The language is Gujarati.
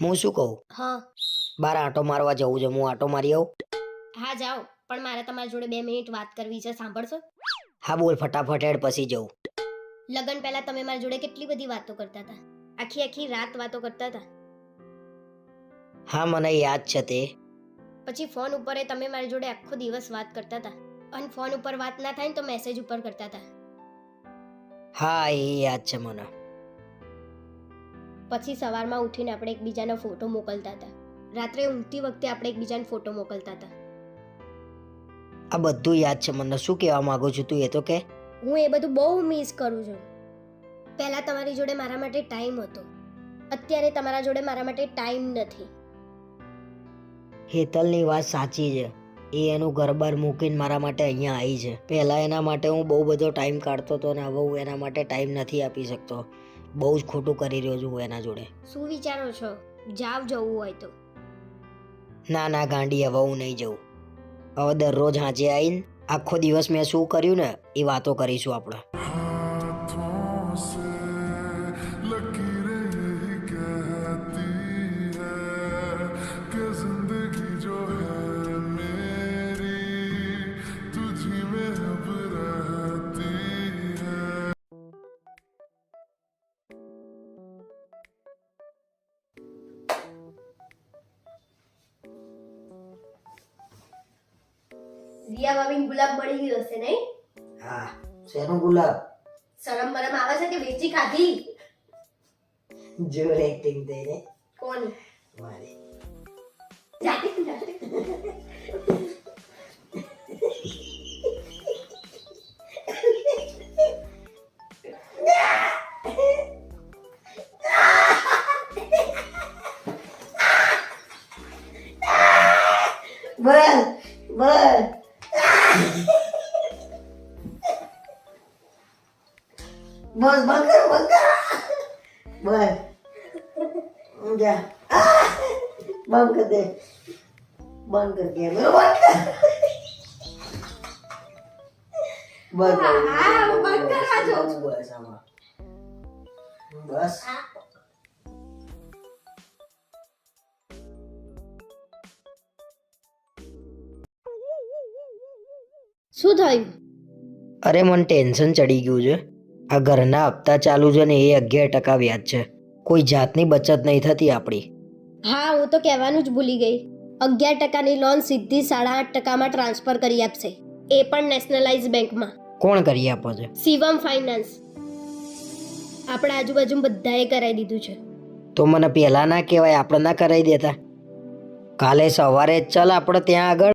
હું શું કહું? હા. બાર આંટો મારવા જવું છે હું આંટો મારી આવું. હા જાઓ. પણ મારે તમારી જોડે બે મિનિટ વાત કરવી છે સાંભળશો? હા બોલ ફટાફટ હેડ પછી જવું લગન પહેલા તમે મારી જોડે કેટલી બધી વાતો કરતા હતા? આખી આખી રાત વાતો કરતા હતા? હા મને યાદ છે તે. પછી ફોન ઉપર તમે મારી જોડે આખો દિવસ વાત કરતા હતા. અને ફોન ઉપર વાત ના થાય ને તો મેસેજ ઉપર કરતા હતા. હા એ યાદ છે મને. પછી સવારમાં ઉઠીને આપણે એકબીજાનો ફોટો મોકલતા હતા. રાત્રે ઊંઘતી વખતે આપણે એકબીજાને ફોટો મોકલતા હતા. આ બધું યાદ છે મને. શું કહેવા માંગો છું તું એ તો કે? હું એ બધું બહુ મિસ કરું છું. પહેલાં તમારી જોડે મારા માટે ટાઈમ હતો. અત્યારે તમારા જોડે મારા માટે ટાઈમ નથી. હેતલની વાત સાચી છે. એ એનું ઘરબાર મૂકીને મારા માટે અહીંયા આવી છે. પહેલાં એના માટે હું બહુ બધો ટાઈમ કાઢતો હતો ને હવે હું એના માટે ટાઈમ નથી આપી શકતો. બહુ જ ખોટું કરી રહ્યો છું હું એના જોડે. શું વિચારો છો? જાવ જવું હોય તો. ના ના ગાંડી હવે હું નહીં જઉં. હવે દરરોજ હાંચે આવીને આખો દિવસ મેં શું કર્યું ને એ વાતો કરીશું આપણે. રિયા ભાભી ગુલાબ મળી ગયો હશે નહીં? હા શેનો ગુલાબ? શરમ બરમ આવે છે કે વેચી ખાધી? જોર એક્ટિંગ થઈને કોણ? મારે. જાતે જાતે. બોલ બંધ કર બંધ કર બોલ જા બંધ કર દે બંધ કર કે બંધ કર બંધ કર હા, બંધ કરવા જો. બસ શું થયું? અરે મને ટેન્શન ચડી ગયું છે. આ ઘરના હપ્તા ચાલુ છે ને એ અગિયાર ટકા વ્યાજ છે. કોઈ જાતની બચત નહીં થતી આપણી. હા હું તો કહેવાનું જ ભૂલી ગઈ. અગિયાર ટકાની લોન સીધી સાડા આઠ ટકામાં ટ્રાન્સફર કરી આપશે. એ પણ નેશનલાઇઝ બેંકમાં કોણ કરી આપો છે? શિવમ ફાઇનાન્સ આપણા આજુબાજુ બધાએ કરાવી દીધું છે. તો મને પહેલાં ના કહેવાય આપણે ના કરાવી દેતા. કાલે સવારે જ ચાલ આપણે ત્યાં આગળ